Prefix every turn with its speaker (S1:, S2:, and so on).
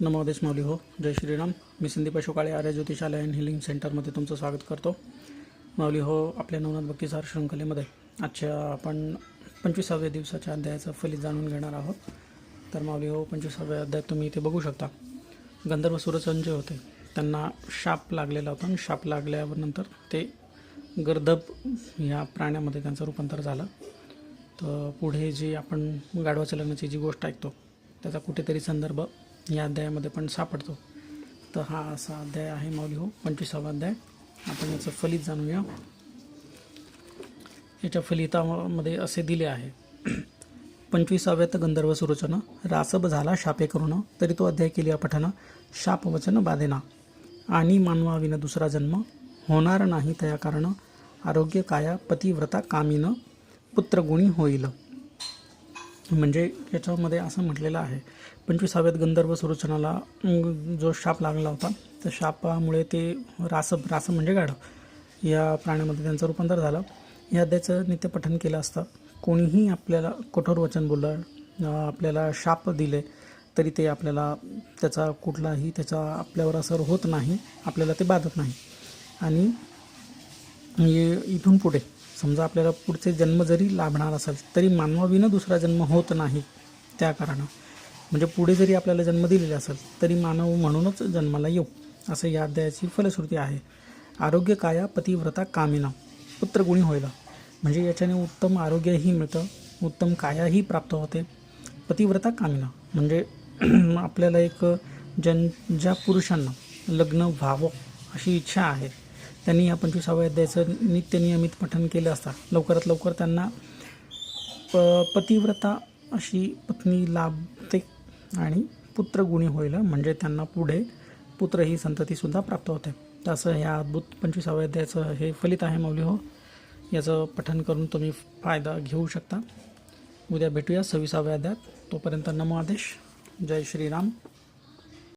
S1: नमोदेश माऊली हो. जय श्रीराम. मी संदीप अशोकाळे आर्य ज्योतिषालय अँड हिलिंग सेंटरमध्ये तुमचं स्वागत करतो. माऊली हो आपल्या नवनाथ भक्तीसार शृंखलेमध्ये आजच्या आपण पंचवीसाव्या दिवसाच्या अध्यायाचं फलित जाणून घेणार आहोत. तर माऊली हो पंचवीसाव्या अध्यायात तुम्ही इथे बघू शकता. गंधर्व सूरसंजय जे होते. त्यांना शाप लागलेला होता आणि शाप लागल्यानंतर ते गर्दभ ह्या प्राण्यामध्ये त्यांचं रूपांतर झालं. तर पुढे जी आपण गाढवाच्या लग्नाची जी गोष्ट ऐकतो त्याचा कुठेतरी संदर्भ या अध्यायामध्ये पण सापडतो. तर हा असा अध्याय आहे माऊली हो पंचवीसावा अध्याय. आपण याचं फलित जाणूया. याच्या फलितामध्ये असे दिले आहे. पंचवीसाव्यात गंधर्व सुरोचन रासब झाला शापे करून तरी तो अध्याय केली पठन शापवचन बाधेना. आणि मानवाविन दुसरा जन्म होणार नाही तया कारण आरोग्य काया पतिव्रता कामीनं पुत्रगुणी होईल. म्हणजे याच्यामध्ये असं म्हटलेलं आहे पंचवीसाव्यात गंधर्व सुरोचनाला जो शाप लागला होता त्या शापामुळे ते रासप रास म्हणजे गाढव या प्राण्यामध्ये त्यांचं रूपांतर झालं. या अध्याचं नित्यपठन केलं असतं. कोणीही आपल्याला कठोर वचन बोललं आपल्याला शाप दिले तरी ते आपल्याला त्याचा कुठलाही त्याचा आपल्यावर असर होत नाही आपल्याला ते बाधत नाही. आणि म्हणजे इथून पुढे. समजा आपल्याला पुढचे जन्म जरी लाभणार असेल तरी मानवाविनं दुसरा जन्म होत नाही त्या कारणानं. म्हणजे पुढे जरी आपल्याला जन्म दिलेला असेल तरी मानव म्हणूनच जन्माला येऊ असं या अध्यायाची फलश्रुती आहे. आरोग्य काया पतिव्रता कामिना पुत्रगुणी होईल म्हणजे याच्याने उत्तम आरोग्यही मिळतं उत्तम कायाही प्राप्त होते पतिव्रता कामिना. म्हणजे आपल्याला एक जन ज्या पुरुषांना लग्न व्हावं अशी इच्छा आहे त्यांनी या पंचवीसाव्या अध्यायाचं नित्य नियमित पठन केलं असता. लवकरात लवकर त्यांना प पतिव्रता अशी पत्नी लाभते आणि पुत्रगुणी होईल म्हणजे त्यांना पुढे पुत्र ही संततीसुद्धा प्राप्त होते. तसं ह्या अद्भुत पंचवीसाव्या अध्यायाचं हे फलित आहे मौली हो. याचं पठन करून तुम्ही फायदा घेऊ शकता. उद्या भेटूया सव्वीसाव्या अध्यायात. तोपर्यंत नमो आदेश. जय श्रीराम.